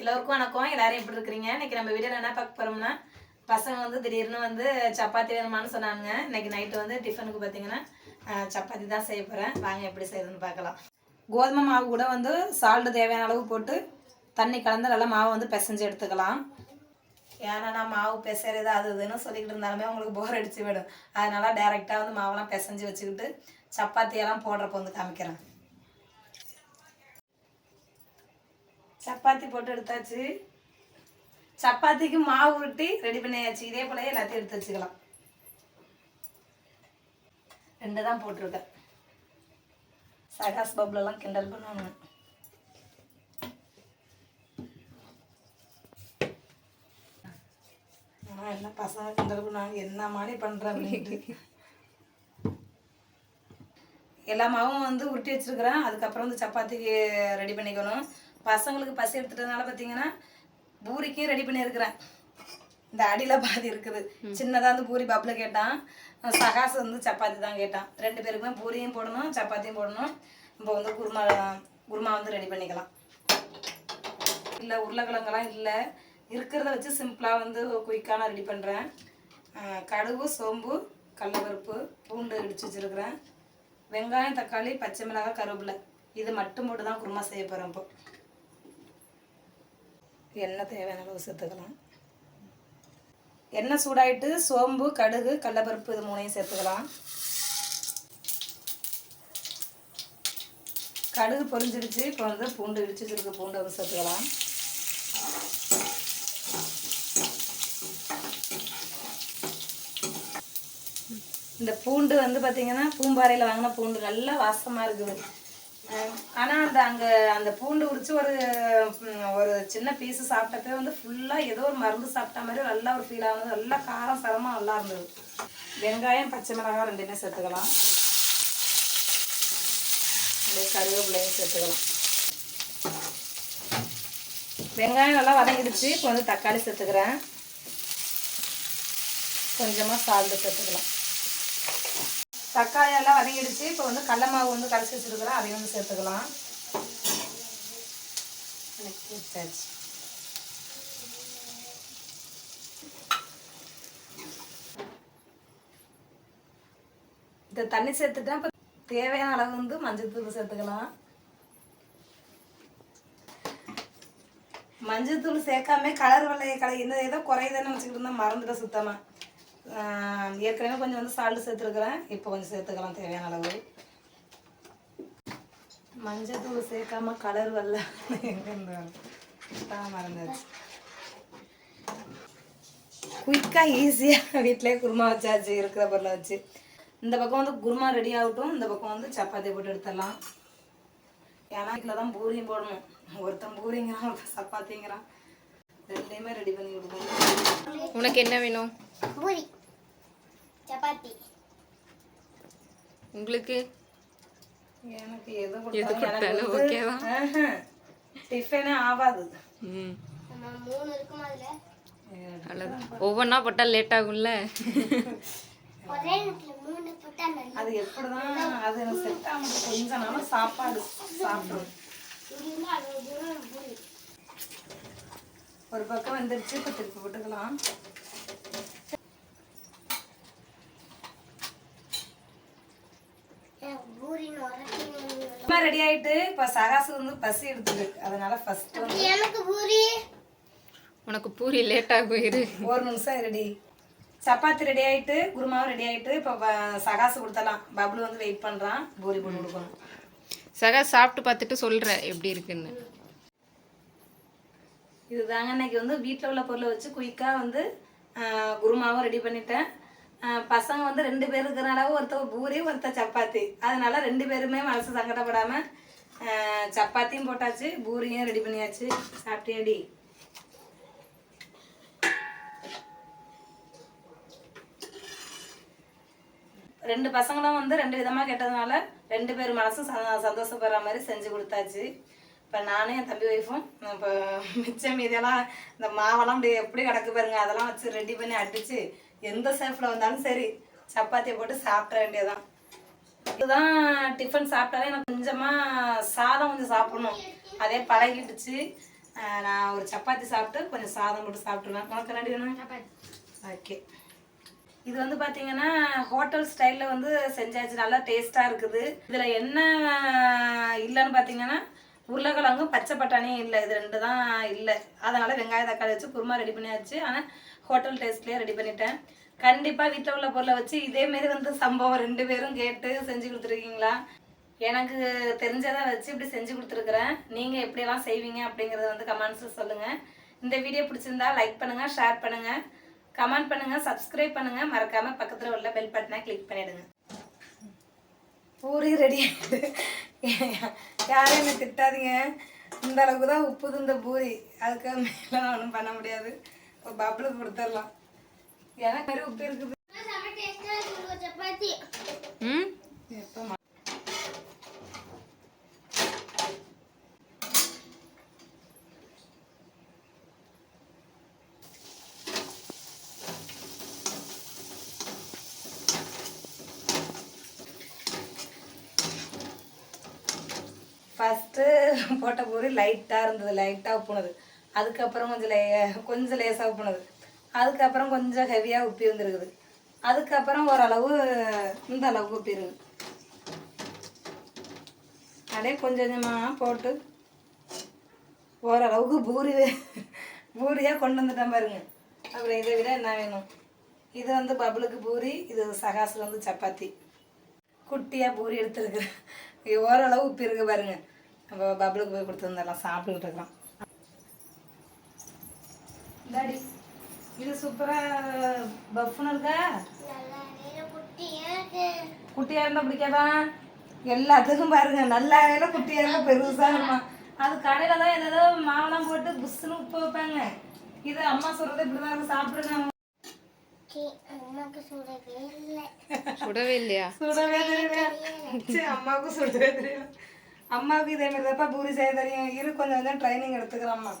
எல்லோருக்கும் வணக்கம். எல்லாரும் எப்படி இருக்கிறீங்க? இன்னைக்கு நம்ம வீடியோவில் என்ன பார்க்க போறோம்னா பசங்க வந்து திடீர்னு வந்து சப்பாத்தி வேணுமான்னு சொன்னாங்க. இன்னைக்கு நைட்டு வந்து டிஃபனுக்கு பார்த்தீங்கன்னா சப்பாத்தி தான் செய்ய போகிறேன் வாங்க எப்படி செய்யுதுன்னு பார்க்கலாம். கோதுமை மாவு கூட வந்து சால்ட்டு தேவையான அளவு போட்டு தண்ணி கலந்து நல்லா மாவை வந்து பிசைஞ்சு எடுத்துக்கலாம். ஏன்னா நான் மாவு பிசைறது அது இதுன்னு சொல்லிக்கிட்டு இருந்தாலுமே உங்களுக்கு போர் அடிச்சு விடும். அதனால டேரெக்டாக வந்து மாவெல்லாம் பிசைஞ்சு வச்சுக்கிட்டு சப்பாத்தியெல்லாம் போடுறப்ப வந்து காமிக்கிறேன். சப்பாத்தி போட்டு எடுத்தாச்சு. சப்பாத்திக்கு மாவு உருட்டி ரெடி பண்ணியாச்சு. இதே போல எல்லாத்தையும் எடுத்து வச்சுக்கலாம். ரெண்டு தான் போட்டிருக்கேன். சகாஸ் பப்ளெல்லாம் கிண்டல் பண்ணுவாங்க. ஆனால் என்ன பசங்க கிண்டல் பண்ணுவாங்க? என்ன மாதிரி பண்ணுற அப்படின்ட்டு. எல்லா மாவும் வந்து உருட்டி வச்சிருக்கிறேன். அதுக்கப்புறம் வந்து சப்பாத்திக்கு ரெடி பண்ணிக்கணும். பசங்களுக்கு பசி எடுத்துட்டதுனால பார்த்தீங்கன்னா பூரிக்கும் ரெடி பண்ணியிருக்கிறேன். இந்த அடியில் பாதி இருக்குது. சின்னதாக வந்து பூரி பப்பில் கேட்டான். சகாஸ் வந்து சப்பாத்தி தான் கேட்டான். ரெண்டு பேருக்குமே பூரியும் போடணும் சப்பாத்தியும் போடணும். இப்போ வந்து குருமா குருமா வந்து ரெடி பண்ணிக்கலாம். இல்லை உருளைக்கிழங்கெல்லாம் இல்லை. இருக்கிறத வச்சு சிம்பிளாக வந்து குயிக்காக நான் ரெடி பண்ணுறேன் கடுகு சோம்பு கடலப்பருப்பு பூண்டு இடிச்சு வச்சுருக்கிறேன். வெங்காயம் தக்காளி பச்சை மிளகாய் கருவேப்பிலை. இது மட்டும் போட்டு தான் குருமா செய்ய போகிறேன் இப்போ. எண்ணெய் தேவையான அளவு சேர்த்துக்கலாம். எண்ணெய் சூடாயிட்டு சோம்பு கடுகு கடலப்பருப்பு இது மூணையும் சேர்த்துக்கலாம். கடுகு பொரிஞ்சிடுச்சு இப்போ வந்து பூண்டு இடிச்சு வச்சுருக்க பூண்டு வந்து சேர்த்துக்கலாம். இந்த பூண்டு வந்து பார்த்தீங்கன்னா பூம்பாறையில் வாங்கின பூண்டு நல்லா வாசமாக இருக்குது. ஆனால் அந்த அங்கே அந்த பூண்டு உரிச்சு ஒரு ஒரு சின்ன பீஸு சாப்பிட்டப்பே வந்து ஃபுல்லாக ஏதோ ஒரு மருந்து சாப்பிட்ட மாதிரி நல்லா ஒரு ஃபீல் ஆகுது. நல்லா காரம் சரமாக நல்லா இருந்தது. வெங்காயம் பச்சை மிளகாய் ரெண்டுமே சேர்த்துக்கலாம். அப்படியே கருவேப்பிலையும் சேர்த்துக்கலாம். வெங்காயம் நல்லா வதங்கிடுச்சு. இப்போ வந்து தக்காளி சேர்த்துக்கிறேன். கொஞ்சமாக சால்ட்டு சேர்த்துக்கலாம். தக்காளி எல்லாம் வதங்கிடுச்சு. இப்போ வந்து கடல மாவு வந்து கரைச்சி வச்சிருக்கிறேன். அதையும் வந்து சேர்த்துக்கலாம். வதக்கி இந்த தண்ணி சேர்த்துட்டா இப்போ தேவையான அளவு வந்து மஞ்சள் தூள் சேர்த்துக்கலாம். மஞ்சள் தூள் சேர்க்காம கலர் வெள்ளைய கலை இந்த ஏதோ குறையுதுன்னு வச்சுக்கிட்டு இருந்தால் மறந்துட்டேன் சுத்தமாக ஏற்கனவே கொஞ்சம் வந்து சால்ட் சேர்த்துருக்குறேன். இப்போ கொஞ்சம் சேர்த்துக்கலாம் தேவையான அளவு. மஞ்சள் தூள் சேர்க்காம கலர் வரல. எங்கே மறந்தாச்சு குயிக்காக ஈஸியாக வீட்டிலே குருமா வச்சாச்சு இருக்கிற பொருளை வச்சு. இந்த பக்கம் வந்து குருமா ரெடி ஆகட்டும். இந்த பக்கம் வந்து சப்பாத்தி போட்டு எடுத்துடலாம். ஏன்னா இதில் தான் பூரியும் போடணும். ஒருத்தன் பூரிங்கிறான் ஒருத்தன் சப்பாத்திங்கிறான். ரெண்டையுமே ரெடி பண்ணி கொடுக்கணும். உனக்கு என்ன வேணும்? பூரி. சப்பாத்தி. உங்களுக்கு? எனக்கு எது எது கொடுத்தாலும் தான். டிஃபனே ஆகாது ம். நம்ம மூணு இருக்கும் அதுல? அவ்வளோதான் ஒவ்வொன்றா போட்டால் லேட் ஆகும்ல? ஒரே நேரத்துல மூணு போட்டா நல்லா அது எப்படிதான்? அது செட். கொஞ்ச நாள் சாப்பாடு சாப்பிடும். ஒரு பக்கம் வந்துருச்சு இப்போ திருப்பி போட்டுக்கலாம் எனக்கு பூரின்னு உரட்டி ரெடி ஆயிட்டு இப்போ சகாசு வந்து பசி எடுத்துது. அதனால ஃபர்ஸ்ட் வந்து எனக்கு பூரி. உனக்கு பூரி லேட் ஆகும் இரு ஒரு நிமிஷம் ரெடி சப்பாத்தி ரெடி ஆயிட்டு குருமாவும் ரெடி ஆயிட்டு இப்போ சகாசு கொடுத்தலாம் பப்ளு வந்து வெயிட் பண்றான். பூரி போட்டு கொடுக்கணும். சகா சாப்பிட்டு பார்த்துட்டு சொல்கிற எப்படி இருக்குன்னு. இதுதாங்க இன்னைக்கு வந்து வீட்டில் உள்ள பொருளை வச்சு குயிக்காக வந்து குருமாவும் ரெடி பண்ணிட்டேன். பசங்க வந்து ரெண்டு பேர் இருக்கிறனால ஒருத்தர் பூரி ஒருத்தர் சப்பாத்தி. அதனால ரெண்டு பேருமே மனசு சங்கடப்படாமல் சப்பாத்தியும் போட்டாச்சு பூரியும் ரெடி பண்ணியாச்சு. சாப்பிட்டேடி ரெண்டு பசங்களும் வந்து ரெண்டு விதமாக கேட்டதுனால ரெண்டு பேர் மனசும் ச- சந்தோஷப்படுற மாதிரி செஞ்சு கொடுத்தாச்சு. இப்போ நானும் என் தம்பி ஒய்ஃபும் இப்போ மிச்சம் மீதியெல்லாம் இந்த மாவெல்லாம் அப்படியே எப்படி கிடக்கு பாருங்க அதெல்லாம் வச்சு ரெடி பண்ணி அடிச்சு எந்த ஷேஃபில் வந்தாலும் சரி சப்பாத்தியை போட்டு சாப்பிட வேண்டியதுதான். இதுதான் டிஃபன் சாப்பிட்டாலே எனக்கு கொஞ்சமாக சாதம் கொஞ்சம் சாப்பிடணும். அதே பழகிடுச்சு. நான் ஒரு சப்பாத்தி சாப்பிட்டு கொஞ்சம் சாதம் போட்டு சாப்பிட்டுருவேன். உனக்கு ரெடி வேணும்? ஓகே. இது வந்து பார்த்தீங்கன்னா ஹோட்டல் ஸ்டைலில் வந்து செஞ்சாச்சு. நல்லா டேஸ்ட்டாக இருக்குது. இதில் என்ன இல்லைன்னு பார்த்தீங்கன்னா உருளைக்கிழங்கும் பச்சை பட்டாணியும் இல்லை இது ரெண்டு தான் இல்லை. அதனால் வெங்காய தக்காளி வச்சு குருமா ரெடி பண்ணியாச்சு. ஆனால் ஹோட்டல் டேஸ்ட்லேயே ரெடி பண்ணிட்டேன். கண்டிப்பாக வீட்டில் உள்ள பொருளை வச்சு இதேமாரி வந்து சம்பவம் ரெண்டு பேரும் கேட்டு செஞ்சு கொடுத்துருக்கீங்களா? எனக்கு தெரிஞ்சதை வச்சு இப்படி செஞ்சு கொடுத்துருக்குறேன். நீங்கள் எப்படியெல்லாம் செய்வீங்க அப்படிங்கிறத வந்து கமெண்ட்ஸில் சொல்லுங்கள் இந்த வீடியோ பிடிச்சிருந்தா லைக் பண்ணுங்கள் ஷேர் பண்ணுங்கள் கமெண்ட் பண்ணுங்கள் சப்ஸ்கிரைப் பண்ணுங்கள் மறக்காமல் பக்கத்தில் உள்ள பெல் பட்டனை கிளிக் பண்ணிவிடுங்க பூரி ரெடி ஆகிடுது யாரும் என்ன திட்டாதீங்க. இந்த அளவுக்கு தான் உப்புது இந்த பூரி. அதுக்கு மேலே நான் ஒன்றும் பண்ண முடியாது. ஒரு பப்ளுக்கு கொடுத்துடலாம். எனக்கு உப்பு இருக்குது. செம்ம டேஸ்டா இருக்கு. சப்பாத்தி. ம்? எப்போ ஃபஸ்ட்டு போட்ட பூரி லைட்டாக இருந்தது லைட்டாக உப்புனது. அதுக்கப்புறம் கொஞ்சம் லே கொஞ்சம் லேசாக உப்புனது. அதுக்கப்புறம் கொஞ்சம் ஹெவியாக உப்பி வந்துருக்குது. அதுக்கப்புறம் ஓரளவு இந்த அளவுக்கு உப்பி இருக்குது அப்படியே கொஞ்சம் கொஞ்சமாக போட்டு ஓரளவுக்கு பூரி பூரியாக கொண்டு வந்துட்டேன் பாருங்க. அப்புறம் இதை விட என்ன வேணும்? இது வந்து பபுளுக்கு பூரி இது சகாசு வந்து சப்பாத்தி. குட்டியாக பூரி எடுத்துருக்குறேன். ஓரளவு உப்பு இருக்கு பாருங்க. நம்ம பபுளுக்கு போய் கொடுத்து கொடுத்துருந்தெல்லாம் சாப்பிட்டுக்கிட்டு இருக்கலாம். டாடி இது சூப்பராக பஃப்னு இருக்கா? குட்டியா இருந்தா குட்டியாக இருந்தால் பிடிக்காதா? எல்லாத்துக்கும் பாருங்க நல்லா வேலை குட்டியாக இருந்தால் பெருசாக இருக்குமா. அது கடையில் தான் ஏதாவது மாவெல்லாம் போட்டு புஷ்ஷுன்னு உப்பு வைப்பாங்க. இது அம்மா சொல்கிறது இப்படி தான் சாப்பிடுங்க. சுடவே இல்லை சுடவே இல்லையா சுடவே தெரியல சரி அம்மாவுக்கும் சுடவே தெரியல அம்மாவுக்கு இதே மாதிரி தான்ப்பா பூரி செய்ய தெரியும் இரு கொஞ்சம் கொஞ்சம் ட்ரைனிங் எடுத்துக்கிறோம்மா